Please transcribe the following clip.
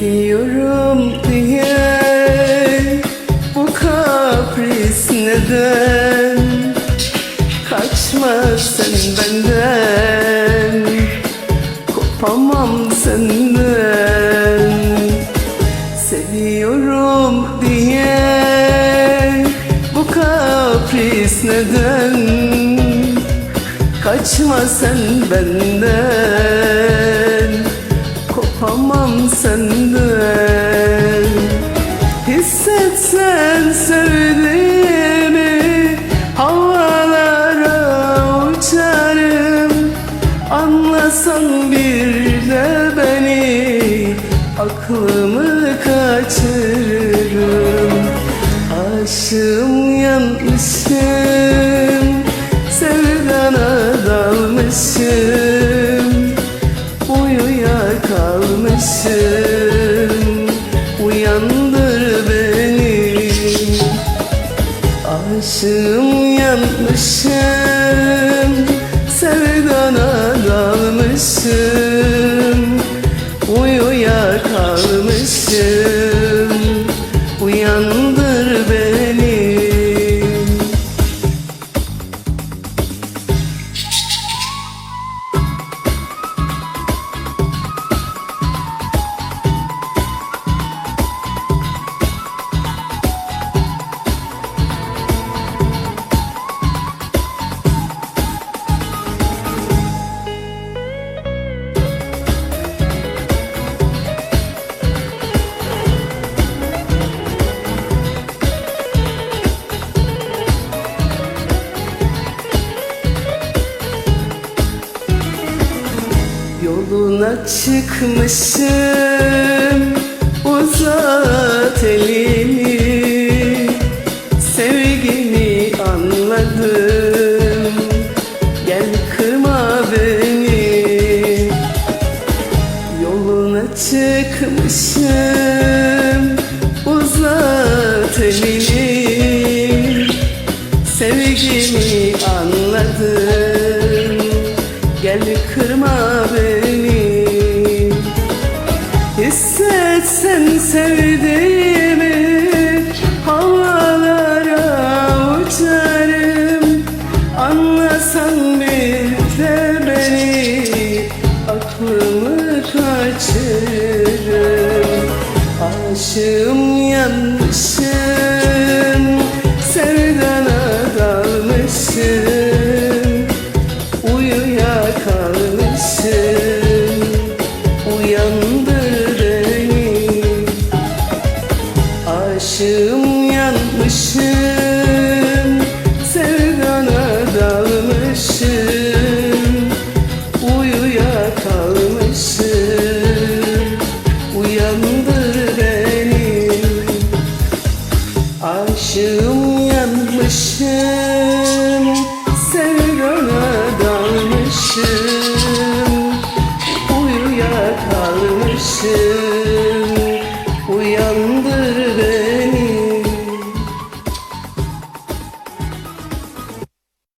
Seviyorum diye. Bu kapris neden? Kaçma sen benden. Kopamam senden. Seviyorum diye. Bu kapris neden? Kaçma sen benden Aklımı kaçırırım. Aşığım yanmışım Sevdana dalmışım Yoluna çıkmışım Uzat elini. Sevgini anladım Gel kırma beni. Yoluna çıkmışım Uzat elini. Sevgimi anladım Gel kırma beni Aşığım yanmışım